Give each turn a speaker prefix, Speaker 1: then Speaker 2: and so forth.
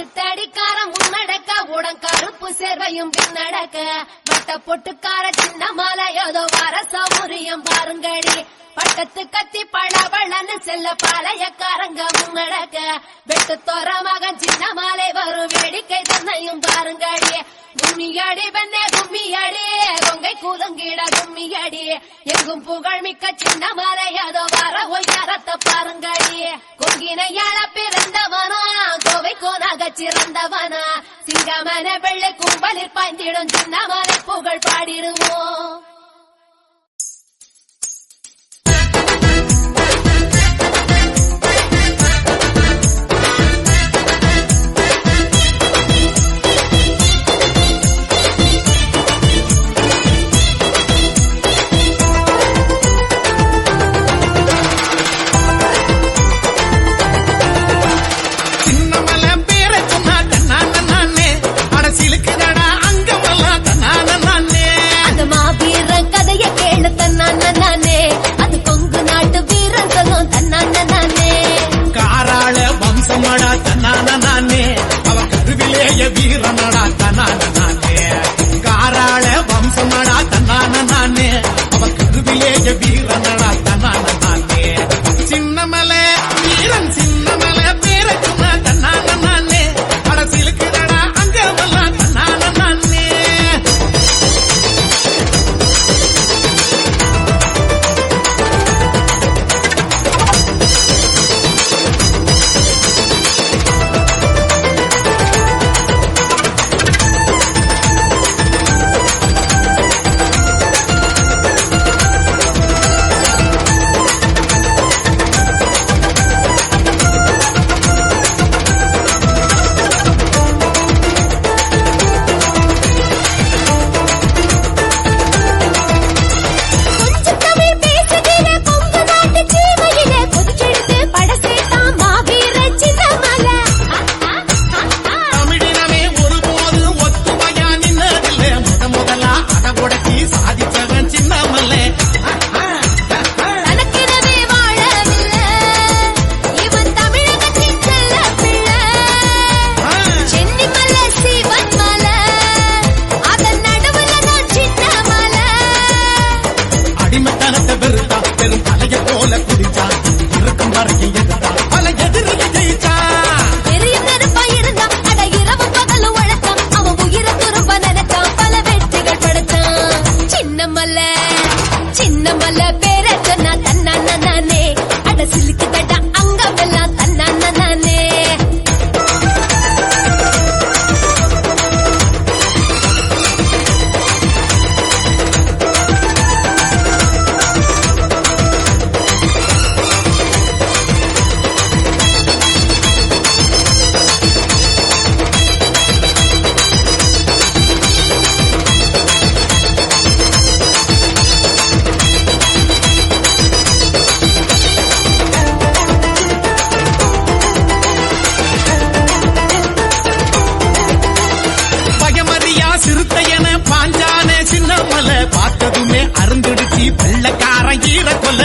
Speaker 1: சித்தடிக்காரன் உடன் கருப்பு சேர்வையும் பின்னடக்க வட்ட பொட்டுக்கார சின்ன ஏதோ வரச முறியம் பாருங்கடி. பட்டத்து கத்தி பழவழன்னு செல்ல பழையக்காரங்க முன்னடக்க வெட்டு தோற மகன் சின்ன மாலை வரும் வேடிக்கை தன்னையும் பாருங்கள் கும்மியடி வெண்ணே கும்மியடி கொங்கை கூதங்கிட கும்மியடி எங்கும் புகழ் மிக்க சின்ன மலையதோ வர ஒய்யாரத்த பாருங்கடி. கொங்கினையாள பிறந்தவனா கோவை கோனாக சிறந்தவனா. சிங்கமன வெள்ளை கும்பலில் பாய்ந்திடும் சின்னமனை புகழ் பாடிடுவோம். పెరుతా పెరుతా அவன்
Speaker 2: ஈர கொல்ல.